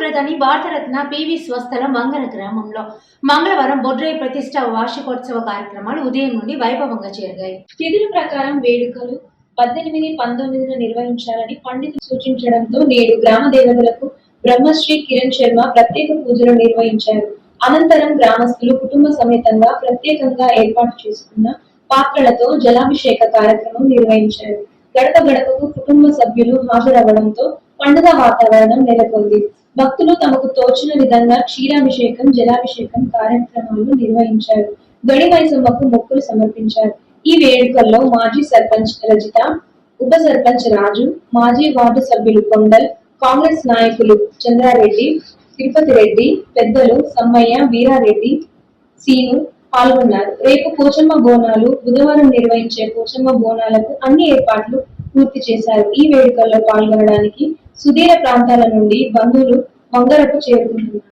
ప్రధాని భారతరత్న పివి స్వస్థలం మంగళ గ్రామంలో మంగళవారం బొడ్రై ప్రతిష్ట వార్షికోత్సవ కార్యక్రమాలు ఉదయం నుండి వైభవంగా జరిగాయి. తిథుల ప్రకారం వేడుకలు పద్దెనిమిది పంతొమ్మిదిన నిర్వహించాలని పండితులు సూచించడంతో నేడు గ్రామ దేవతలకు బ్రహ్మశ్రీ కిరణ్ శర్మ ప్రత్యేక పూజలు నిర్వహించారు. అనంతరం గ్రామస్తులు కుటుంబ సమేతంగా ప్రత్యేకంగా ఏర్పాటు చేసుకున్న పాత్రలతో జలాభిషేక కార్యక్రమం నిర్వహించారు. గడప గడపకు కుటుంబ సభ్యులు హాజరవ్వడంతో పండుగ వాతావరణం నెలకొంది. భక్తులు తమకు తోచిన విధంగా క్షీరాభిషేకం జలాభిషేకం కార్యక్రమాలు నిర్వహించారు. గడి మైసమ్మకు మొక్కులు సమర్పించారు. ఈ వేడుకల్లో మాజీ సర్పంచ్ రజిత ఉప సర్పంచ్ రాజు మాజీ వార్డు సభ్యులు కొండల్ కాంగ్రెస్ నాయకులు చంద్రారెడ్డి తిరుపతి రెడ్డి పెద్దలు సమ్మయ్య వీరారెడ్డి సీను పాల్గొన్నారు. రేపు పోచమ్మ బోనాలు బుధవారం నిర్వహించే పోచమ్మ బోనాలకు అన్ని ఏర్పాట్లు పూర్తి చేశారు. ఈ వేడుకల్లో పాల్గొనడానికి సుదూర ప్రాంతాల నుండి బంధువులు వంగరకు చేరుకుంటున్నారు.